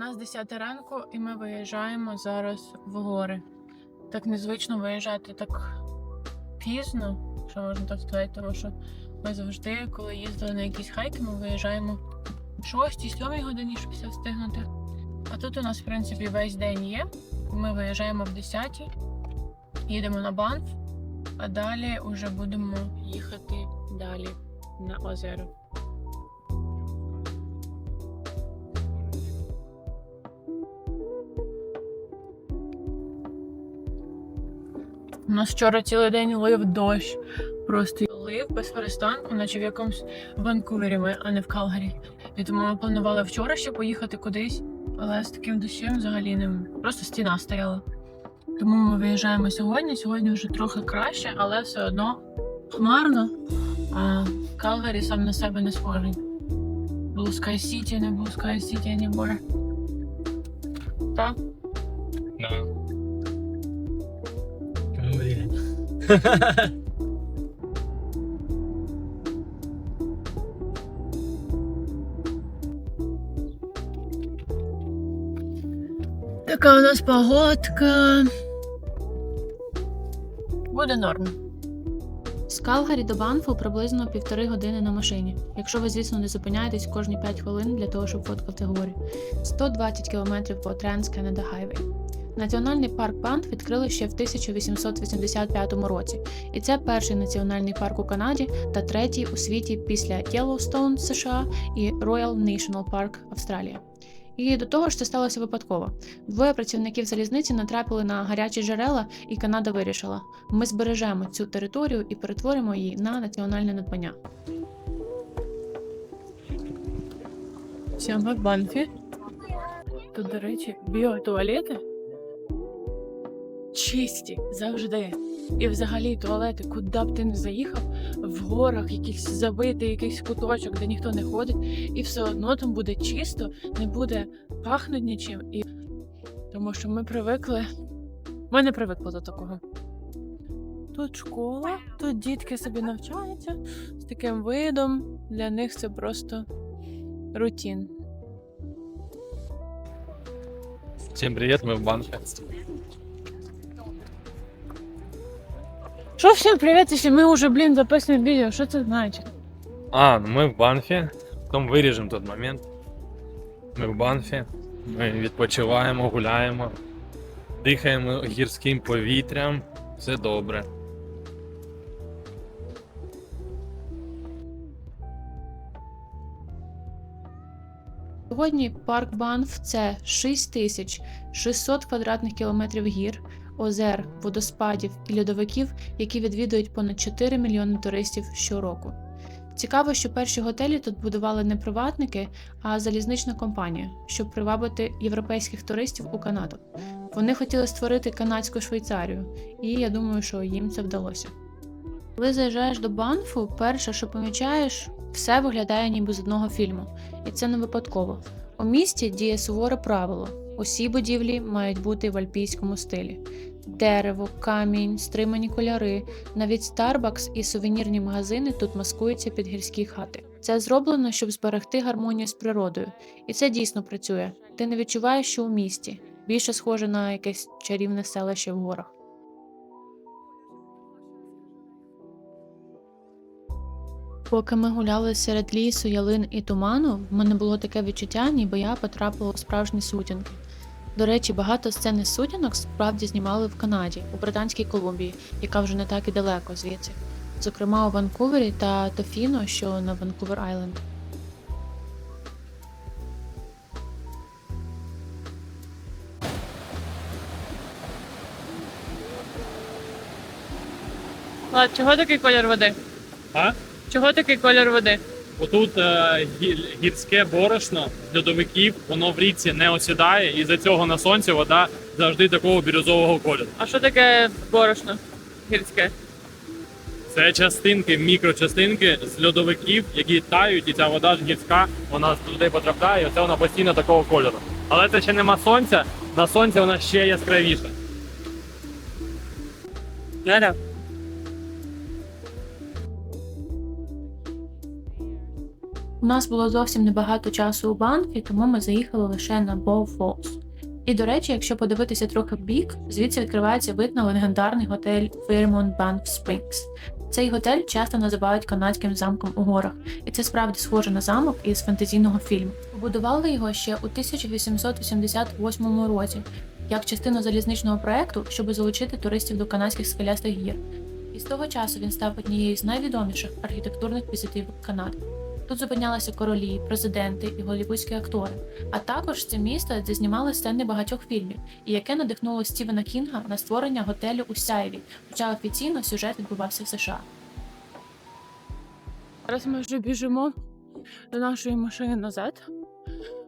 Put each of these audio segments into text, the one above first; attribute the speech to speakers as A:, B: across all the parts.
A: нас 10 ранку, і ми виїжджаємо зараз в гори. Так незвично виїжджати так пізно, що можна так сказати, тому що ми завжди, коли їздили на якісь хайки, ми виїжджаємо в 6-7 годині, щоб все встигнути. А тут у нас, в принципі, весь день є. Ми виїжджаємо в 10 їдемо на Банф, а далі вже будемо їхати далі на озеро. У нас вчора цілий день лив дощ. Просто лив без перестанку, наче в якомусь Ванкувері ми, а не в Калгарі. І тому ми планували вчора ще поїхати кудись, але з таким дощем взагалі не просто стіна стояла. Тому ми виїжджаємо сьогодні. Сьогодні вже трохи краще, але все одно хмарно. А Калгарі сам на себе не схожий. Sky City, не Blue Sky City anymore. Так? Така у нас погодка. Буде норм.
B: З Калгарі до Банфу приблизно півтори години на машині, якщо ви, звісно, не зупиняєтесь кожні 5 хвилин для того, щоб фоткати горі. 120 км по Trans Canada Highway. Національний парк Банф відкрили ще в 1885 році, і це перший національний парк у Канаді та третій у світі після Yellowstone США і Royal National Park Австралія. І до того ж це сталося випадково. Двоє працівників залізниці натрапили на гарячі джерела, і Канада вирішила: ми збережемо цю територію і перетворимо її на національне надбання.
A: Ми в банфі. Тут, до речі, біотуалети. Чисті завжди. І взагалі туалети, куди б ти не заїхав, в горах якийсь забитий якийсь куточок, де ніхто не ходить, і все одно там буде чисто, не буде пахнути нічим. І... Тому що ми привикли. Ми не привикли до такого. Тут школа, тут дітки собі навчаються з таким видом. Для них це просто рутін.
C: Всем привет, мы в банке.
A: Що всім привіт, якщо ми вже, блін, записуємо відео, що це значить?
C: А, ну ми в Банфі. Потім виріжемо той момент. Ми в Банфі. Ми відпочиваємо, гуляємо, дихаємо гірським повітрям. Все добре.
B: Сьогодні парк Банф це 6600 квадратних кілометрів гір, озер, водоспадів і льодовиків, які відвідують понад 4 мільйони туристів щороку. Цікаво, що перші готелі тут будували не приватники, а залізнична компанія, щоб привабити європейських туристів у Канаду. Вони хотіли створити канадську Швейцарію, і я думаю, що їм це вдалося. Коли заїжджаєш до Банфу, перше, що помічаєш, все виглядає ніби з одного фільму, і це не випадково. У місті діє суворе правило: усі будівлі мають бути в альпійському стилі. Дерево, камінь, стримані кольори, навіть Starbucks і сувенірні магазини тут маскуються під гірські хати. Це зроблено, щоб зберегти гармонію з природою, і це дійсно працює. Ти не відчуваєш, що у місті більше схоже на якесь чарівне селище в горах. Поки ми гуляли серед лісу, ялин і туману, в мене було таке відчуття, ніби я потрапила у справжні сутінки. До речі, багато сцен із сутінок справді знімали в Канаді, у Британській Колумбії, яка вже не так і далеко звідси. Зокрема, у Ванкувері та Тофіно, що на Ванкувер Айленд.
A: Влад, чого такий колір води?
C: А?
A: Чого такий колір води?
C: Отут е, гірське борошно льодовиків, воно в річці не осідає, і за цього на сонці вода завжди такого бірюзового кольору.
A: А що таке борошно гірське?
C: Це частинки, мікрочастинки з льодовиків, які тають, і ця вода ж гірська, вона туди потрапляє, і оце вона постійно такого кольору. Але це ще нема сонця, на сонці вона ще яскравіша.
B: У нас було зовсім небагато часу у Банфі, тому ми заїхали лише на Bow Falls. І до речі, якщо подивитися трохи в бік, звідси відкривається вид на легендарний готель Fairmont Banff Springs. Цей готель часто називають канадським замком у горах, і це справді схоже на замок із фантазійного фільму. Побудували його ще у 1888 році як частину залізничного проекту, щоб залучити туристів до канадських скелястих гір. І з того часу він став однією з найвідоміших архітектурних візитівок Канади. Тут зупинялися королі, президенти і голівудські актори, а також це місто, де знімали сцени багатьох фільмів, і яке надихнуло Стівена Кінга на створення готелю у Сяєві, хоча офіційно сюжет відбувався в США.
A: Зараз ми вже біжимо до нашої машини назад.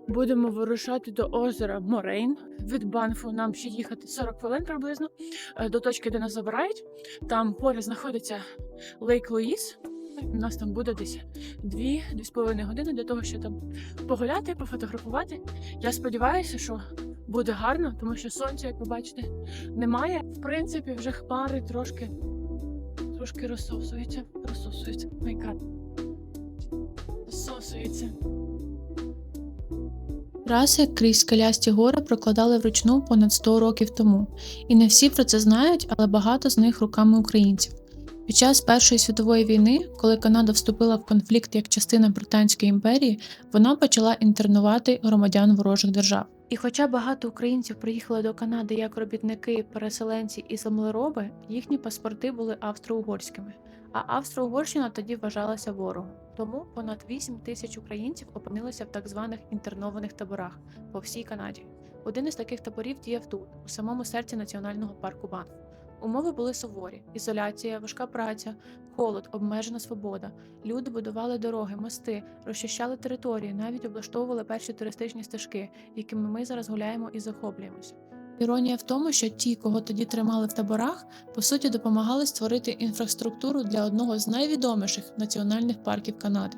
A: Будемо вирушати до озера Морейн. Від Банфу нам ще їхати 40 хвилин приблизно е, до точки, де нас забирають. Там поряд знаходиться Лейк Луїс. У нас там буде десь 2-2,5 години для того, щоб там погуляти, пофотографувати. Я сподіваюся, що буде гарно, тому що сонця, як ви бачите, немає. В принципі, вже хмари трошки, трошки розсосуються. Розсосуються. Майкат. Розсосуються.
B: Траси крізь скелясті гори прокладали вручну понад 100 років тому, і не всі про це знають, але багато з них руками українців. Під час Першої світової війни, коли Канада вступила в конфлікт як частина Британської імперії, вона почала інтернувати громадян ворожих держав. І хоча багато українців приїхали до Канади як робітники, переселенці і землероби, їхні паспорти були австро-угорськими. А Австро-Угорщина тоді вважалася ворогом. Тому понад 8 тисяч українців опинилися в так званих інтернованих таборах по всій Канаді. Один із таких таборів діяв тут, у самому серці національного парку Банф. Умови були суворі: ізоляція, важка праця, холод, обмежена свобода. Люди будували дороги, мости, розчищали території, навіть облаштовували перші туристичні стежки, якими ми зараз гуляємо і захоплюємося. Іронія в тому, що ті, кого тоді тримали в таборах, по суті допомагали створити інфраструктуру для одного з найвідоміших національних парків Канади.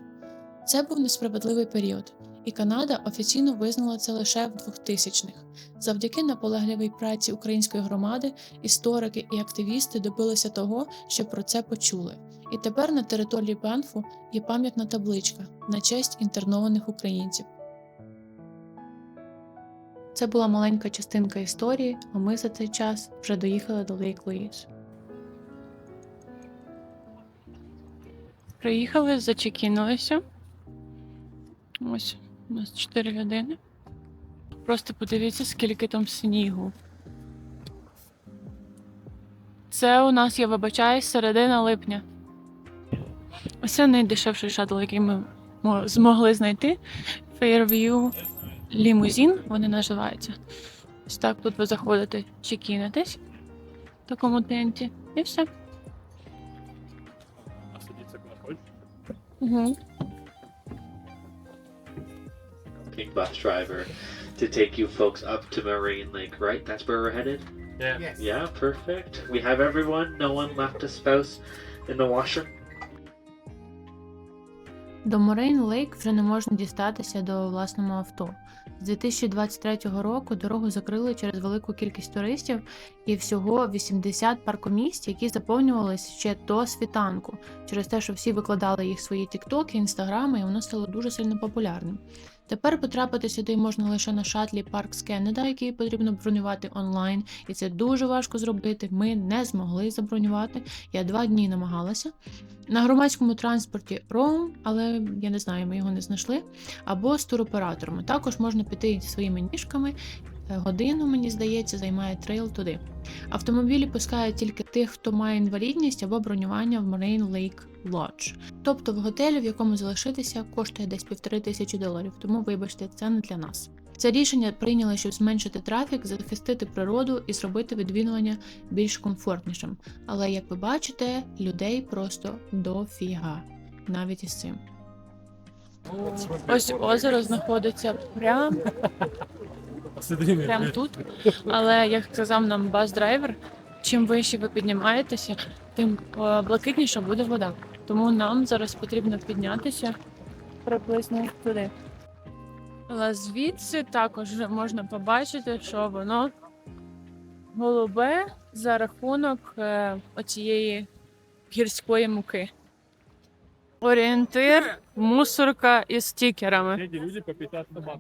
B: Це був несправедливий період, і Канада офіційно визнала це лише в 2000-х. Завдяки наполегливій праці української громади, історики і активісти добилися того, що про це почули. І тепер на території Банфу є пам'ятна табличка на честь інтернованих українців. Це була маленька частинка історії, а ми за цей час вже доїхали до Лейк Луїс.
A: Приїхали, зачекінулися. Ось у нас 4 години. Просто подивіться, скільки там снігу. Це у нас, я вибачаюсь, середина липня. Це найдешевший шаттл, який ми змогли знайти. Fairview Limousine, вони називаються. Ось так тут ви заходите, чекінитесь в такому тенті. І все.
C: А сидіться куди хочеш.
A: Угу.
D: Big bus driver to take you folks up to Marine Lake, right? That's where we're headed?
C: Yeah.
E: Yes.
D: Yeah, perfect. We have everyone. No one left a spouse in the washer.
B: До Морейн Лейк вже не можна дістатися до власного авто. З 2023 року дорогу закрили через велику кількість туристів і всього 80 паркомісць, які заповнювались ще до світанку, через те, що всі викладали їх в свої тіктоки, інстаграми, і воно стало дуже сильно популярним. Тепер потрапити сюди можна лише на шатлі Парк з Кеннеда, який потрібно бронювати онлайн, і це дуже важко зробити. Ми не змогли забронювати. Я два дні намагалася. На громадському транспорті Роум, але я не знаю, ми його не знайшли. Або з туроператорами. Також можна піти зі своїми ніжками. Е, Годину, мені здається, займає трейл туди. Автомобілі пускають тільки тих, хто має інвалідність або бронювання в Marine Lake Lodge. Тобто в готелі, в якому залишитися, коштує десь півтори тисячі доларів, тому вибачте, це не для нас. Це рішення прийняли, щоб зменшити трафік, захистити природу і зробити відвідування більш комфортнішим. Але як ви бачите, людей просто дофіга навіть із цим.
A: Ось озеро знаходиться прямо прямо тут. Але як сказав нам бас-драйвер, чим вище ви піднімаєтеся, тим е, блакитніша буде вода. Тому нам зараз потрібно піднятися приблизно туди. Але звідси також можна побачити, що воно голубе за рахунок е, оцієї гірської муки. орієнтир, мусорка із стікерами.
C: Люди по 50 собак.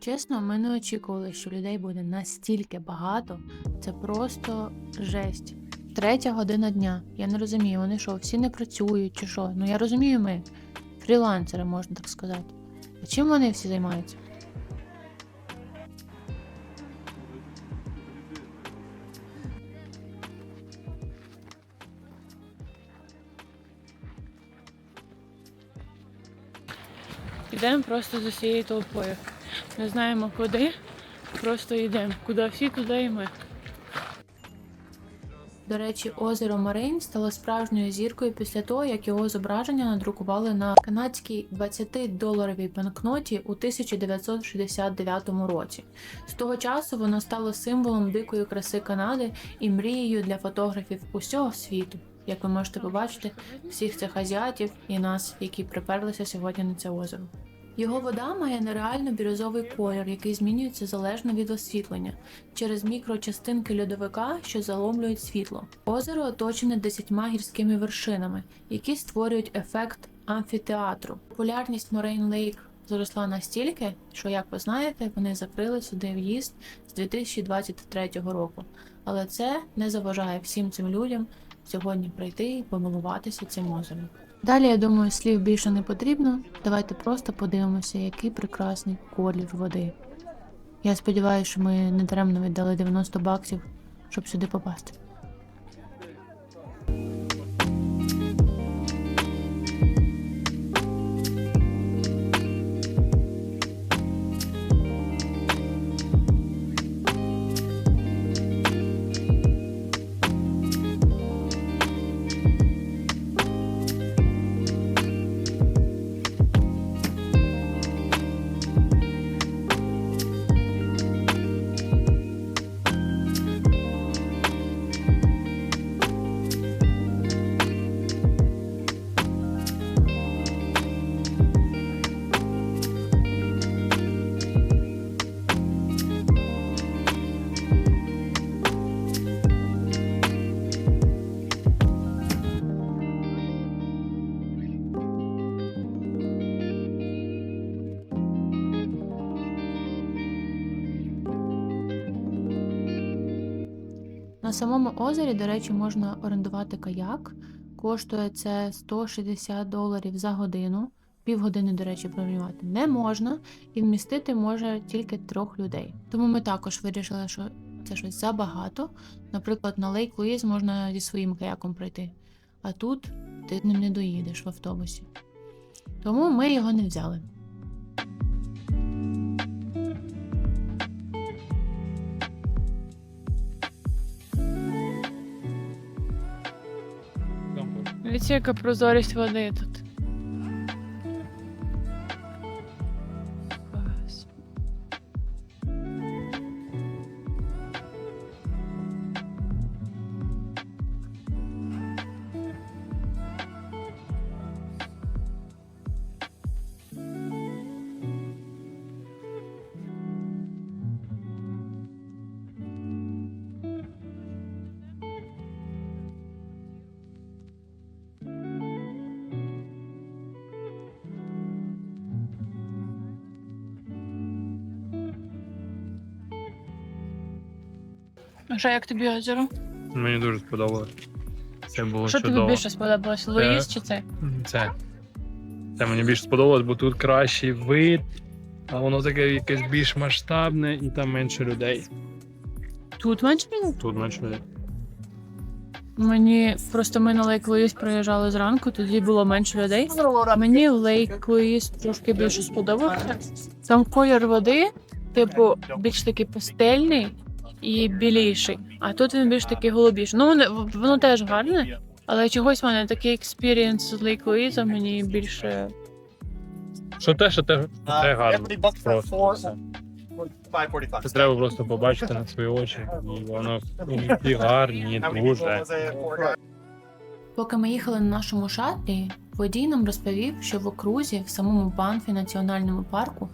B: Чесно, ми не очікували, що людей буде настільки багато. Це просто жесть. Третя година дня. Я не розумію, вони що, всі не працюють чи що? Ну я розумію, ми фрілансери, можна так сказати. А чим вони всі займаються?
A: Йдемо просто з усією толпою. Не знаємо куди, просто йдемо. Куди всі, туди і ми.
B: До речі, озеро Марин стало справжньою зіркою після того, як його зображення надрукували на канадській 20-доларовій банкноті у 1969 році. З того часу воно стало символом дикої краси Канади і мрією для фотографів усього світу. Як ви можете побачити, всіх цих азіатів і нас, які приперлися сьогодні на це озеро. Його вода має нереально бірюзовий колір, який змінюється залежно від освітлення через мікрочастинки льодовика, що заломлюють світло. Озеро оточене десятьма гірськими вершинами, які створюють ефект амфітеатру. Популярність Морейн Лейк зросла настільки, що, як ви знаєте, вони закрили сюди в'їзд з 2023 року. Але це не заважає всім цим людям сьогодні прийти і помилуватися цим озером. Далі, я думаю, слів більше не потрібно. Давайте просто подивимося, який прекрасний колір води. Я сподіваюся, що ми не даремно віддали 90 баксів, щоб сюди попасти. Самому озері, до речі, можна орендувати каяк. Коштує це 160 доларів за годину. Півгодини, до речі, бронювати не можна, і вмістити може тільки трьох людей. Тому ми також вирішили, що це щось забагато. Наприклад, на Лейк Луїз можна зі своїм каяком пройти, а тут ти ним не доїдеш в автобусі. Тому ми його не взяли.
A: Дивіться, яка прозорість води тут. Що, як тобі озеро?
C: Мені дуже сподобалось. Це було
A: Що тобі більше сподобалось? Луїс чи це?
C: Це. Це мені більше сподобалось, бо тут кращий вид, а воно таке якесь більш масштабне і там менше людей.
A: Тут менше? людей?
C: Тут менше людей.
A: Мені просто ми на Лейк Луїс проїжджали зранку, тоді було менше людей. Мені Лейк Луїс трошки більше сподобався. Там колір води, типу, більш такий пастельний і біліший. А тут він більш такий голубіший. Ну, воно, воно теж гарне, але чогось в мене такий експірієнс з Лейк Луїза мені більше.
C: Що те, що те, те гарно.
E: Bucks for
C: Просто. Це треба просто побачити на свої очі. І воно і гарні, і дуже.
B: Поки ми їхали на нашому шатлі, водій нам розповів, що в окрузі, в самому Банфі національному парку,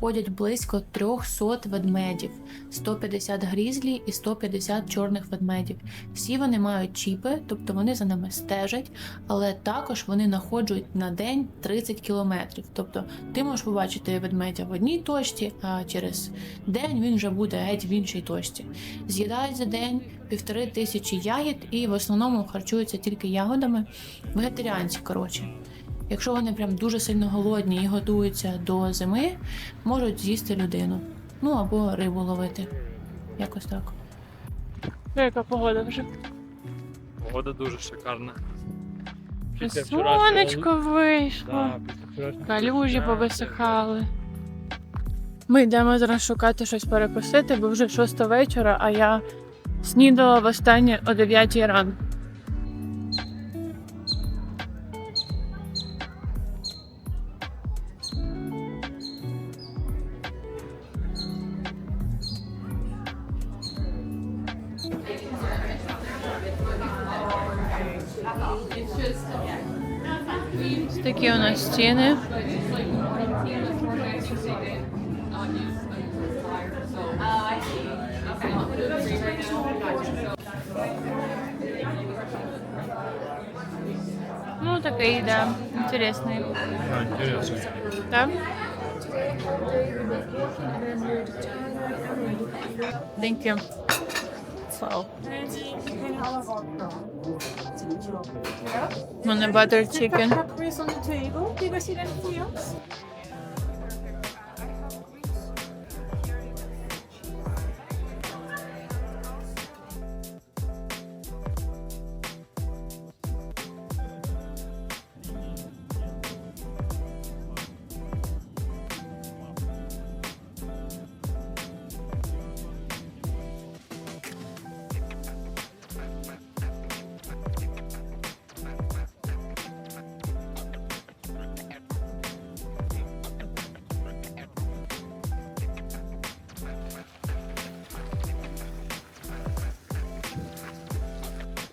B: ходять близько 300 ведмедів, 150 грізлі і 150 чорних ведмедів. Всі вони мають чіпи, тобто вони за ними стежать, але також вони знаходжують на день 30 кілометрів. Тобто ти можеш побачити ведмедя в одній точці, а через день він вже буде геть в іншій точці. З'їдають за день півтори тисячі ягід і в основному харчуються тільки ягодами. Вегетаріанці, коротше. Якщо вони прям дуже сильно голодні і готуються до зими, можуть з'їсти людину. Ну або рибу ловити. Якось так.
A: Яка погода вже?
C: Погода дуже шикарна.
A: Сонечко вийшло.
C: Да, після вчорашнього
A: Калюжі
C: дня,
A: повисихали. Ми йдемо зараз шукати щось перекусити, бо вже шоста вечора, а я снідала востаннє о 9 ранку. Ось такі у нас стіни. Ну, такий, да, интересный.
C: Да, інтересно.
A: Да? Thank you. Wow. Want a butter chicken?
F: On the table? Do you guys see anything else?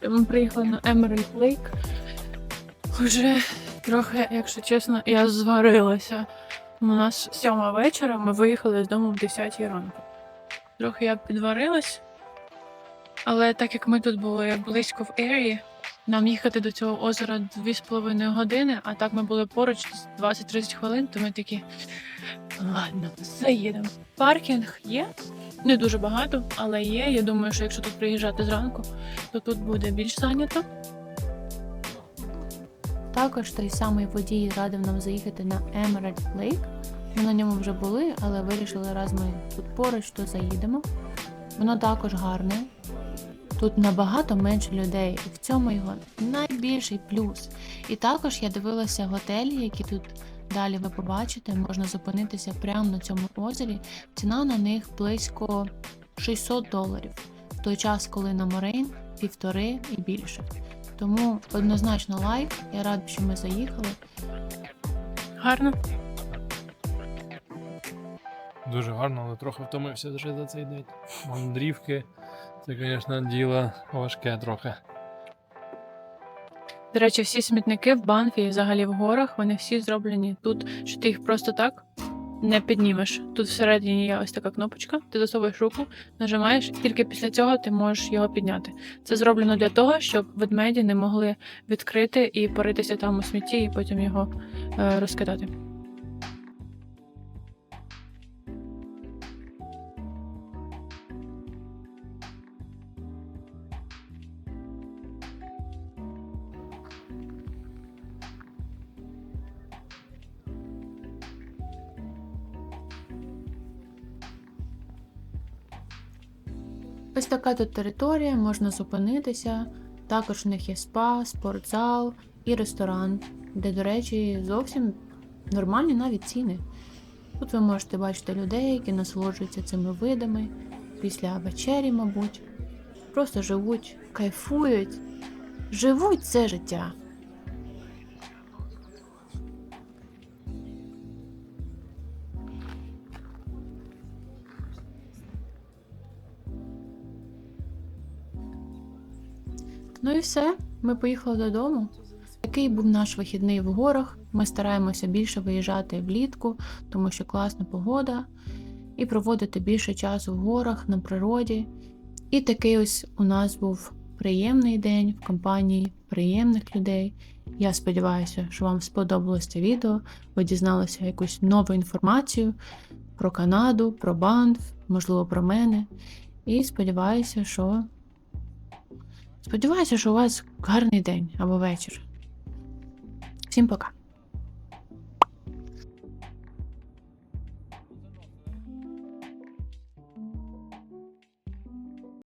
A: Ми приїхали на Emerald Lake. Уже трохи, якщо чесно, я зварилася. У нас сьома вечора, ми виїхали з дому в 10 ранку. Трохи я підварилась, але так як ми тут були близько в Ері, нам їхати до цього озера 2,5 години, а так ми були поруч 20-30 хвилин, то ми такі. Ладно, заїдемо. Паркінг є, не дуже багато, але є. Я думаю, що якщо тут приїжджати зранку, то тут буде більш зайнято.
B: Також той самий водій радив нам заїхати на Emerald Lake. Ми на ньому вже були, але вирішили, раз ми тут поруч, то заїдемо. Воно також гарне. Тут набагато менше людей, і в цьому його найбільший плюс. І також я дивилася готелі, які тут далі ви побачите. Можна зупинитися прямо на цьому озері. Ціна на них близько 600 доларів. В той час, коли на Морейн півтори і більше. Тому однозначно лайк. Я рада, що ми заїхали.
A: Гарно.
C: Дуже гарно, але трохи втомився вже за цей день. Мандрівки. Це, звісно, діло важке трохи.
A: До речі, всі смітники в Банфі і взагалі в горах, вони всі зроблені тут, що ти їх просто так не піднімеш. Тут всередині є ось така кнопочка, ти засовуєш руку, нажимаєш, і тільки після цього ти можеш його підняти. Це зроблено для того, щоб ведмеді не могли відкрити і поритися там у смітті, і потім його е, розкидати.
B: Ось така тут територія, можна зупинитися. Також у них є спа, спортзал і ресторан, де, до речі, зовсім нормальні навіть ціни. Тут ви можете бачити людей, які насолоджуються цими видами після вечері, мабуть. Просто живуть, кайфують, живуть це життя. Все, ми поїхали додому. Такий був наш вихідний в горах. Ми стараємося більше виїжджати влітку, тому що класна погода, і проводити більше часу в горах на природі. І такий ось у нас був приємний день в компанії приємних людей. Я сподіваюся, що вам сподобалось це відео. Ви дізналися якусь нову інформацію про Канаду, про Банф, можливо, про мене. І сподіваюся, що. Сподіваюся, що у вас гарний день або вечір. Всім пока!